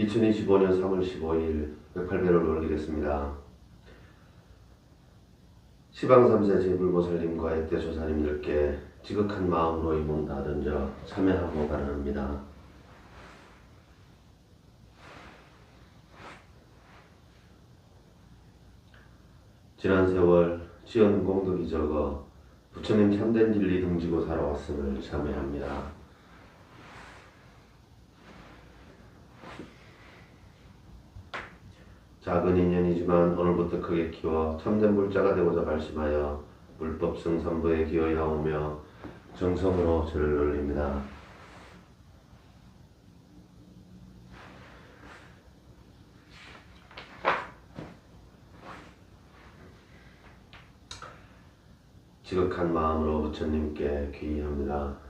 2025년 3월 15일 108배를 올리겠습니다. 시방 3세 제불보살님과 액대 조사님들께 지극한 마음으로 이문 다 던져 참여하고 바랍니다. 지난 세월 지연 공덕이 적어 부처님 참된 진리 등지고 살아왔음을 참여합니다. 작은 인연이지만 오늘부터 크게 키워 참된 불자가 되고자 발심하여 불법 성산부에 기여하오며 정성으로 절을 올립니다. 지극한 마음으로 부처님께 귀의합니다.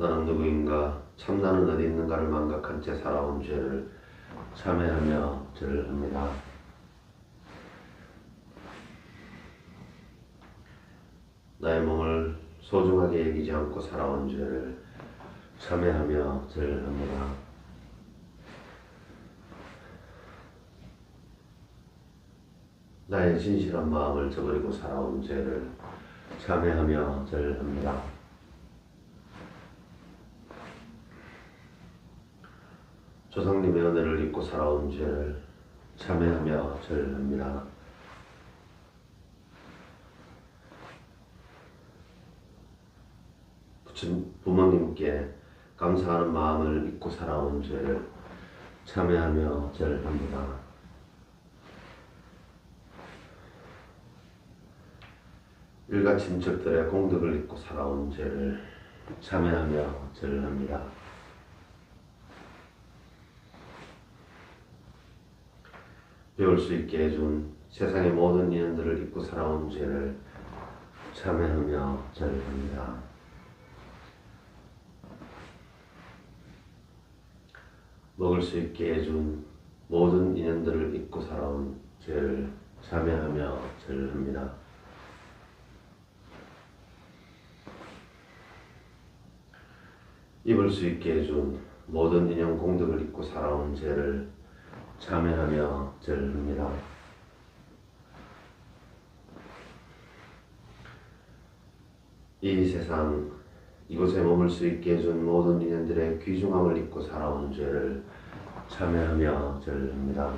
나는 누구인가, 참 나는 어디 있는가를 망각한 채 살아온 죄를 참회하며 절합니다. 나의 몸을 소중하게 여기지 않고 살아온 죄를 참회하며 절합니다. 나의 진실한 마음을 저버리고 살아온 죄를 참회하며 절합니다. 조상님의 은혜를 잊고 살아온 죄를 참회하며 절합니다. 부모님께 감사하는 마음을 잊고 살아온 죄를 참회하며 절합니다. 일가 친척들의 공덕을 잊고 살아온 죄를 참회하며 절합니다. 배울 수 있게 해준 세상의 모든 인연들을 잊고 살아온 죄를 참회하며 절합니다. 먹을 수 있게 해준 모든 인연들을 잊고 살아온 죄를 참회하며 절합니다. 입을 수 있게 해준 모든 인연 공덕을 잊고 살아온 죄를 참회하며 절합니다. 이 세상 이곳에 머물 수 있게 해준 모든 인연들의 귀중함을 잊고 살아온 죄를 참회하며 절합니다.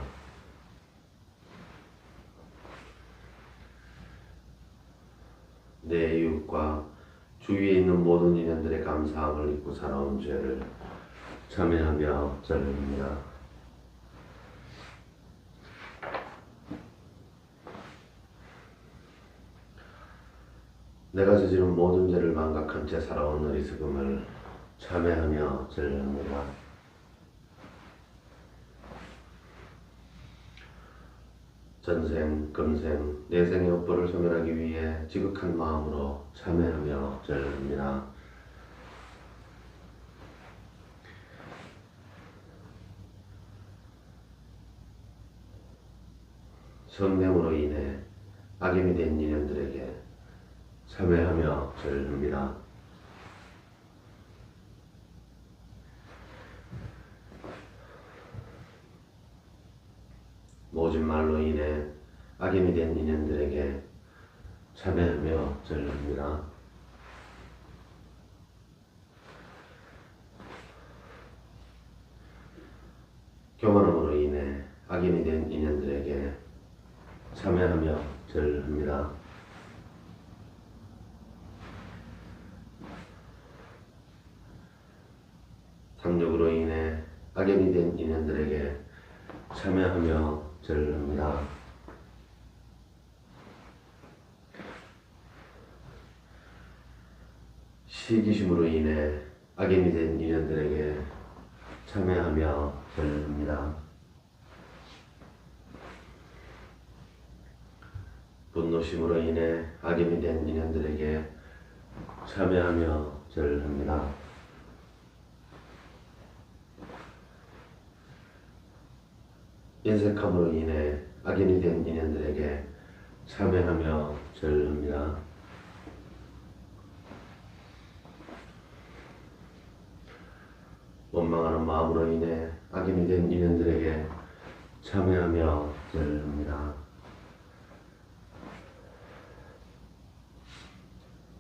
내 이웃과 주위에 있는 모든 인연들의 감사함을 잊고 살아온 죄를 참회하며 절합니다. 내가 저지른 모든 죄를 망각한 채 살아온 어리석음을 참회하며 절합니다. 전생, 금생, 내생의 업보를 소멸하기 위해 지극한 마음으로 참회하며 절합니다. 성명으로 인해 악인이 된 인연들에게 참회하며 절합니다. 모진 말로 인해 악인이 된 인연들에게 참회하며 절합니다. 교만함으로 인해 악인이 된 인연들에게 참회하며 절합니다. 압력으로 인해 악연이 된 인연들에게 참여하며 죄를 합니다. 시기심으로 인해 악연이 된 인연들에게 참여하며 죄를 합니다. 분노심으로 인해 악연이 된 인연들에게 참여하며 절을 합니다. 인색함으로 인해 악인이 된 인연들에게 참회하며 절합니다. 원망하는 마음으로 인해 악인이 된 인연들에게 참회하며 절합니다.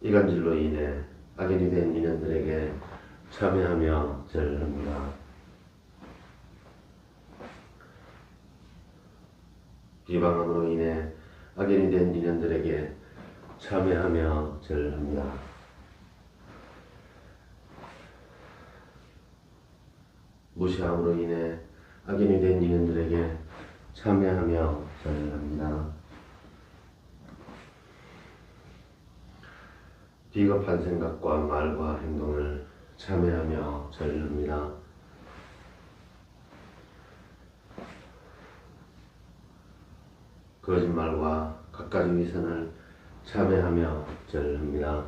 이간질로 인해 악인이 된 인연들에게 참회하며 절합니다. 비방함으로 인해 악인이 된 인연들에게 참회하며 절합니다. 무시함으로 인해 악인이 된 인연들에게 참회하며 절합니다. 비겁한 생각과 말과 행동을 참회하며 절합니다. 거짓말과 갖가지 위선을 참회하며 절합니다.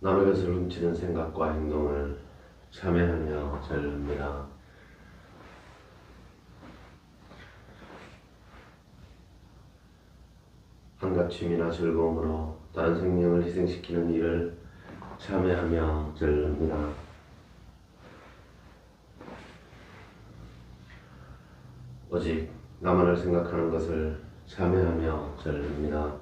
남의 것을 훔치는 생각과 행동을 참회하며 절합니다. 취미나 즐거움으로 다른 생명을 희생시키는 일을 참회하며 절합니다. 오직 나만을 생각하는 것을 참회하며 절합니다.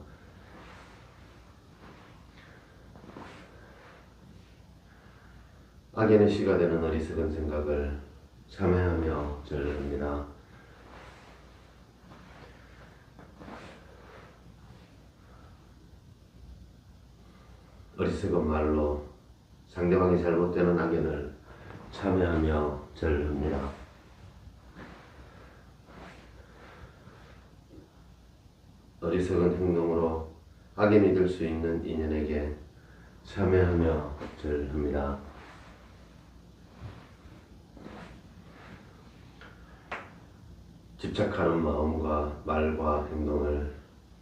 악인의 시가 되는 어리석은 생각을 참회하며 절합니다. 어리석은 말로 상대방이 잘못되는 악연을 참회하며 절합니다. 어리석은 행동으로 악인이 될 수 있는 인연에게 참회하며 절합니다. 집착하는 마음과 말과 행동을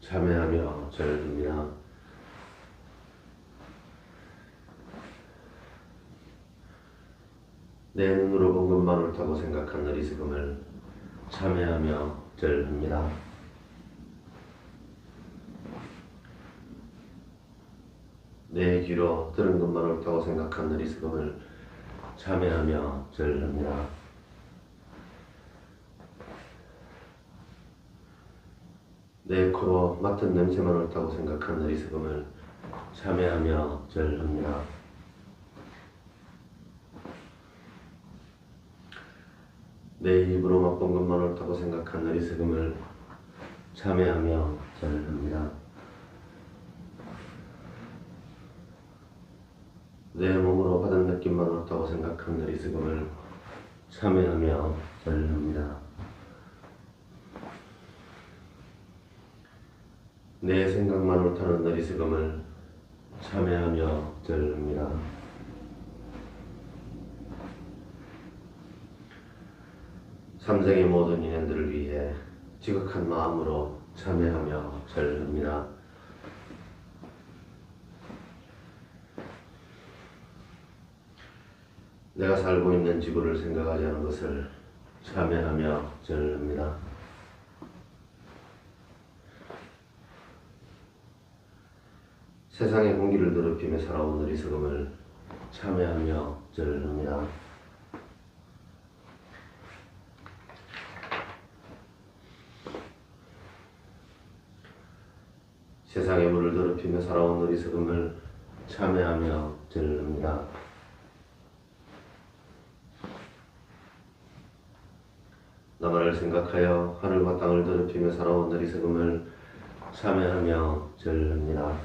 참회하며 절합니다. 내 눈으로 본 것만 옳다고 생각한 어리석음을 참회하며 절합니다. 내 귀로 들은 것만 옳다고 생각한 어리석음을 참회하며 절합니다. 내 코로 맡은 냄새만 옳다고 생각한 어리석음을 참회하며 절합니다. 내 입으로 맛본 것만 옳다고 생각한 어리석음을 참회하며 절합니다. 내 몸으로 받은 느낌만 옳다고 생각한 어리석음을 참회하며 절합니다. 내 생각만 옳다는 어리석음을 참회하며 절합니다. 삼생의 모든 인연들을 위해 지극한 마음으로 참회하며 절합니다. 내가 살고 있는 지구를 생각하지 않은 것을 참회하며 절합니다. 세상의 공기를 더럽히며 살아온 어리석음을 참회하며 절합니다. 세상의 물을 더럽히며 살아온 어리석음을 참회하며 절합니다. 나만을 생각하여 하늘과 땅을 더럽히며 살아온 어리석음을 참회하며 절합니다.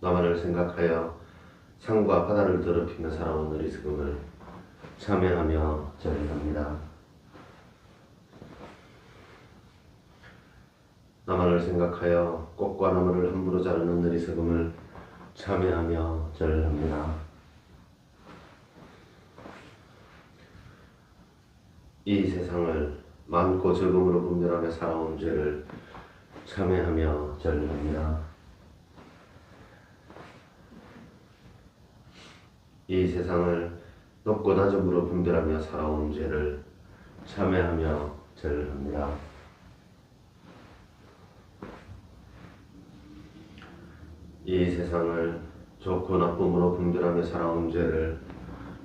나만을 생각하여 산과 바다를 더럽히며 살아온 어리석음을 참여하며 절합니다. 나만을 생각하여 꽃과 나무를 함부로 자르는 어리석음을 참여하며 절합니다. 이 세상을 많고 적음으로 분별하며 살아온 죄를 참회하며 절합니다. 이 세상을 높고 낮음으로 분별하며 살아온 죄를 참회하며 절합니다. 이 세상을 좋고 나쁨으로 분별하며 살아온 죄를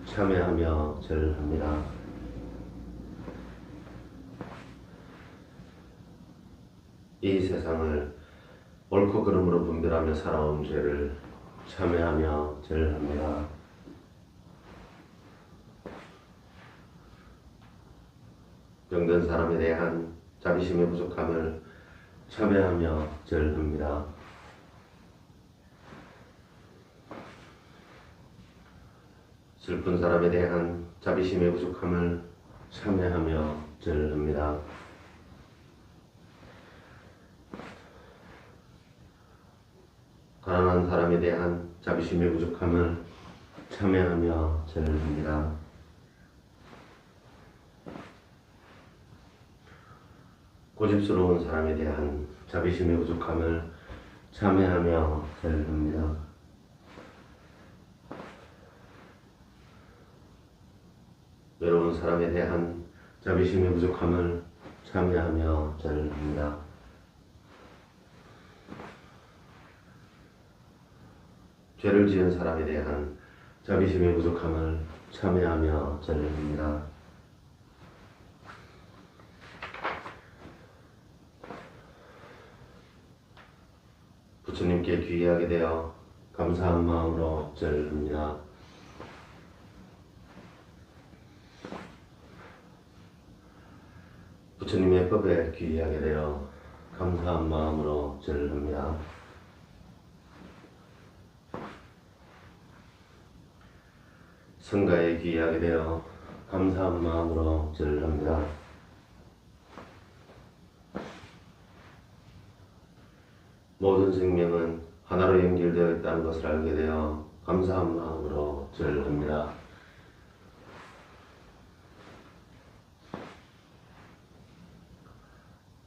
참회하며 절합니다. 이 세상을 옳고 그름으로 분별하며 살아온 죄를 참회하며 절합니다. 병든 사람에 대한 자비심의 부족함을 참회하며 절합니다. 슬픈 사람에 대한 자비심의 부족함을 참회하며 절합니다. 가난한 사람에 대한 자비심의 부족함을 참여하며 절합니다. 고집스러운 사람에 대한 자비심의 부족함을 참여하며 절합니다. 외로운 사람에 대한 자비심의 부족함을 참여하며 절합니다. 죄를 지은 사람에 대한 자비심의 부족함을 참여하며 절립니다. 부처님께 귀의하게 되어 감사한 마음으로 절립니다. 부처님의 법에 귀의하게 되어 감사한 마음으로 절립니다. 성가에 귀하게 되어 감사한 마음으로 절합니다. 모든 생명은 하나로 연결되어 있다는 것을 알게 되어 감사한 마음으로 절합니다.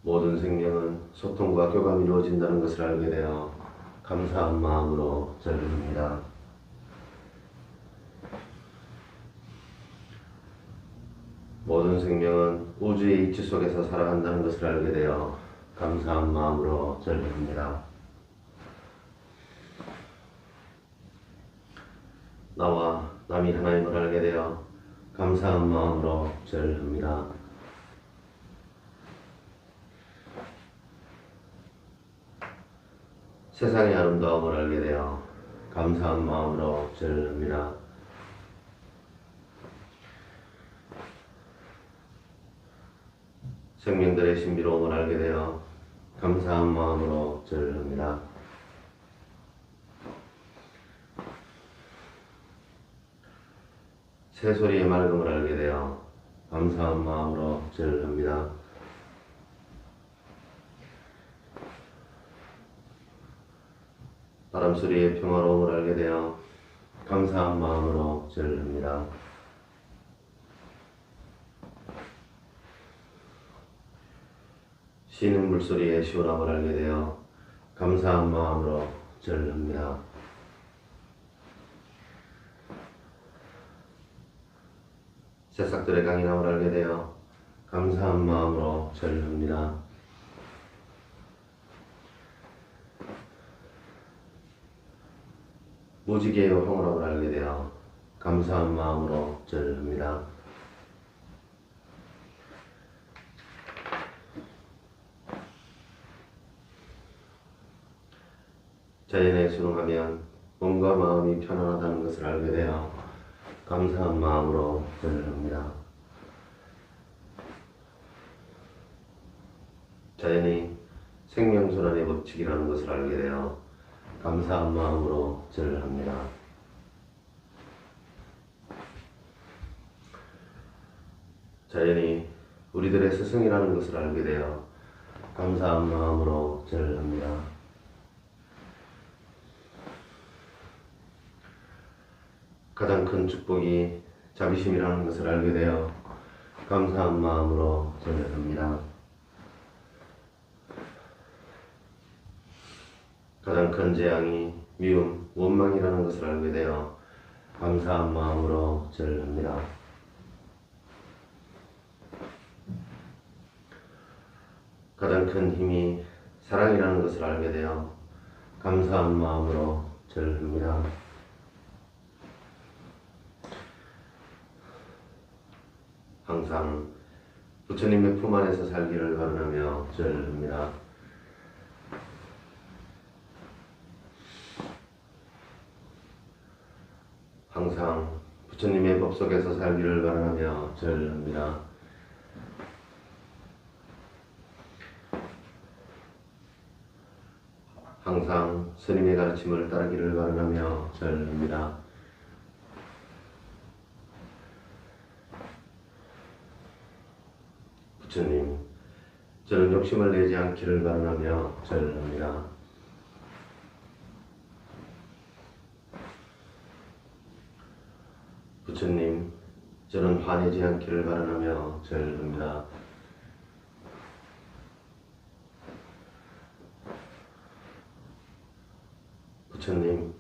모든 생명은 소통과 교감이 이루어진다는 것을 알게 되어 감사한 마음으로 절합니다. 모든 생명은 우주의 이치 속에서 살아간다는 것을 알게 되어 감사한 마음으로 절립니다. 나와 남이 하나님을 알게 되어 감사한 마음으로 절합니다. 세상의 아름다움을 알게 되어 감사한 마음으로 절합니다. 생명들의 신비로움을 알게 되어 감사한 마음으로 절합니다. 새소리의 맑음을 알게 되어 감사한 마음으로 절합니다. 소리의 평화로움을 알게 되어 감사한 마음으로 절합니다. 쉬는 물소리의 시원함을 알게 되어 감사한 마음으로 절합니다. 새싹들의 강인함을 알게 되어 감사한 마음으로 절합니다. 무지개의 황홀함을 알게 되어 감사한 마음으로 절합니다. 자연에 순응하면 몸과 마음이 편안하다는 것을 알게 되어 감사한 마음으로 절합니다. 자연이 생명순환의 법칙이라는 것을 알게 되어 감사한 마음으로 절합니다. 자연히 우리들의 스승이라는 것을 알게 되어 감사한 마음으로 절을 합니다. 가장 큰 축복이 자비심이라는 것을 알게 되어 감사한 마음으로 절을 합니다. 가장 큰 재앙이 미움, 원망이라는 것을 알게 되어 감사한 마음으로 절을 합니다. 가장 큰 힘이 사랑이라는 것을 알게 되어 감사한 마음으로 절을 합니다. 항상 부처님의 품 안에서 살기를 바라며 절을 합니다. 항상 속에서 살기를 바라며 절을 합니다. 항상 스님의 가르침을 따르기를 바라며 절을 합니다. 부처님, 저는 욕심을 내지 않기를 바라며 절을 합니다. 부처님, 저는 화내지 않기를 바라며 절을 합니다. 부처님,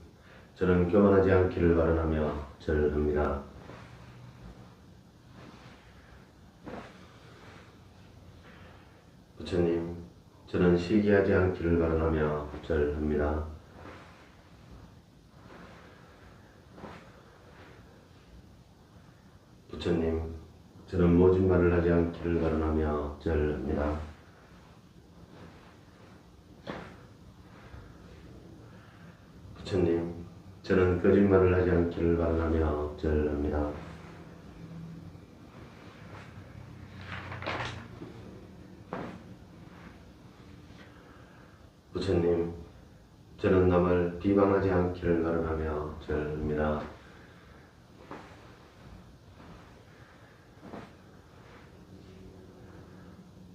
저는 교만하지 않기를 바라며 절을 합니다. 부처님, 저는 시기하지 않기를 바라며 절을 합니다. 부처님, 저는 모진 말을 하지 않기를 바라며 절을 합니다. 부처님, 저는 거짓말을 하지 않기를 바라며 절을 합니다. 부처님, 저는 남을 비방하지 않기를 바라며 절을 합니다.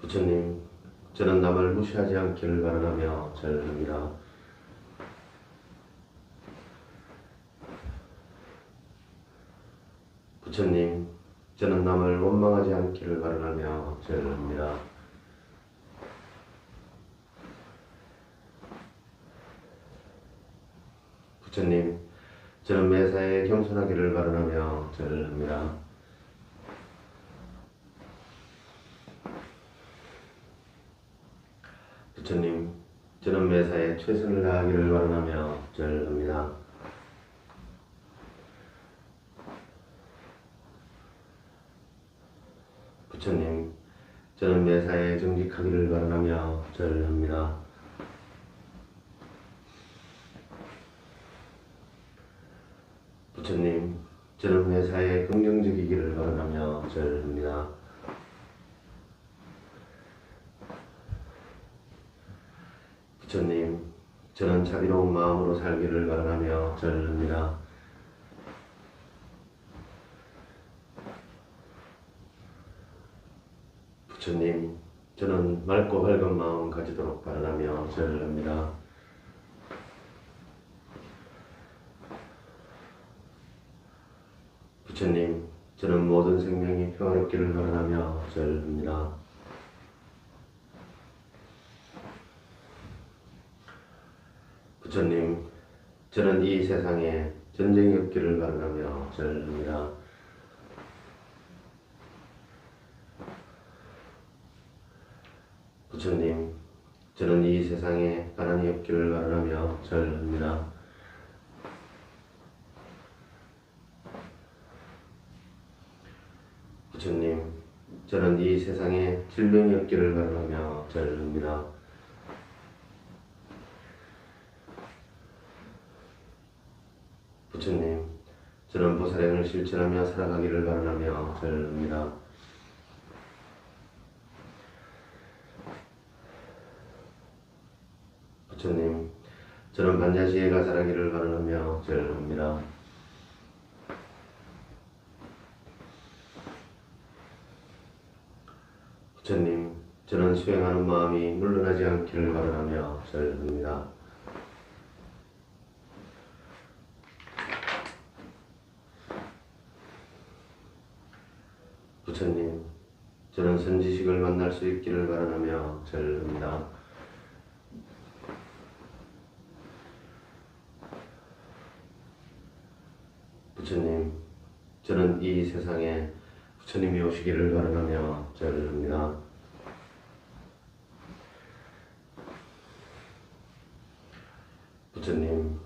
부처님, 저는 남을 무시하지 않기를 바라며 절을 합니다. 부처님, 저는 남을 원망하지 않기를 바라며 절을 합니다. 부처님, 저는 매사에 겸손하기를 바라며 절을 합니다. 부처님, 저는 매사에 최선을 다하기를 바라며 절을 합니다. 부처님, 저는 매사에 정직하기를 바라며 절을 합니다. 부처님, 저는 매사에 긍정적이기를 바라며 절을 합니다. 부처님, 저는 자비로운 마음으로 살기를 바라며 절을 합니다. 부처님, 저는 맑고 밝은 마음 가지도록 바라며 절을 합니다. 부처님, 저는 모든 생명이 평화롭기를 바라며 절을 합니다. 부처님, 저는 이 세상에 전쟁이 없기를 바라며 절을 합니다. 부처님, 저는 이 세상에 가난이 없기를 바라며 절을 합니다. 부처님, 저는 이 세상에 질병이 없기를 바라며 절을 합니다. 부처님, 저는 보살행을 실천하며 살아가기를 바라며 절을 합니다. 부처님, 저는 반야시에 가살하기를 바라며 절을 합니다. 부처님, 저는 수행하는 마음이 물러나지 않기를 바라며 절합니다. 부처님, 저는 선지식을 만날 수 있기를 바라며 절합니다. 부처님, 저는 이 세상에 부처님이 오시기를 바라며 절합니다. 부처님,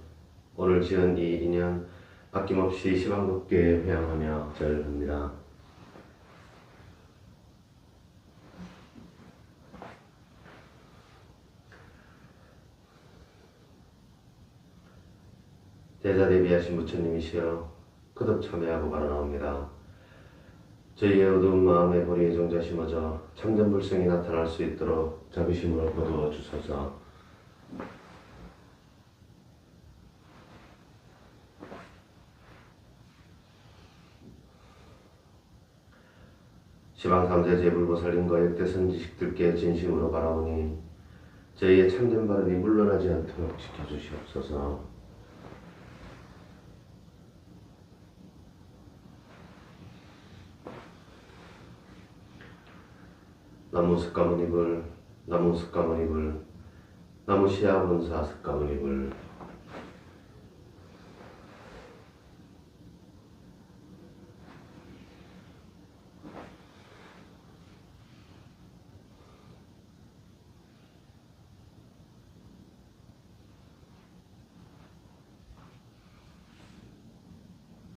오늘 지은 이 인연 아낌없이 시방겁게 회양하며 절합니다. 대자대비하신 부처님이시여 그덕 참회하고 바라나옵니다. 저희의 어두운 마음의 보리의 종자 심어져 참전불성이 나타날 수 있도록 자비심으로 거두어 주소서. 시방 삼재 제불보살님과 역대 선지식들께 진심으로 바라오니 저희의 참된 발음이 물러나지 않도록 지켜주시옵소서. 나무 습가무니불 나무 습가무니불 나무 시아본사 습가무니불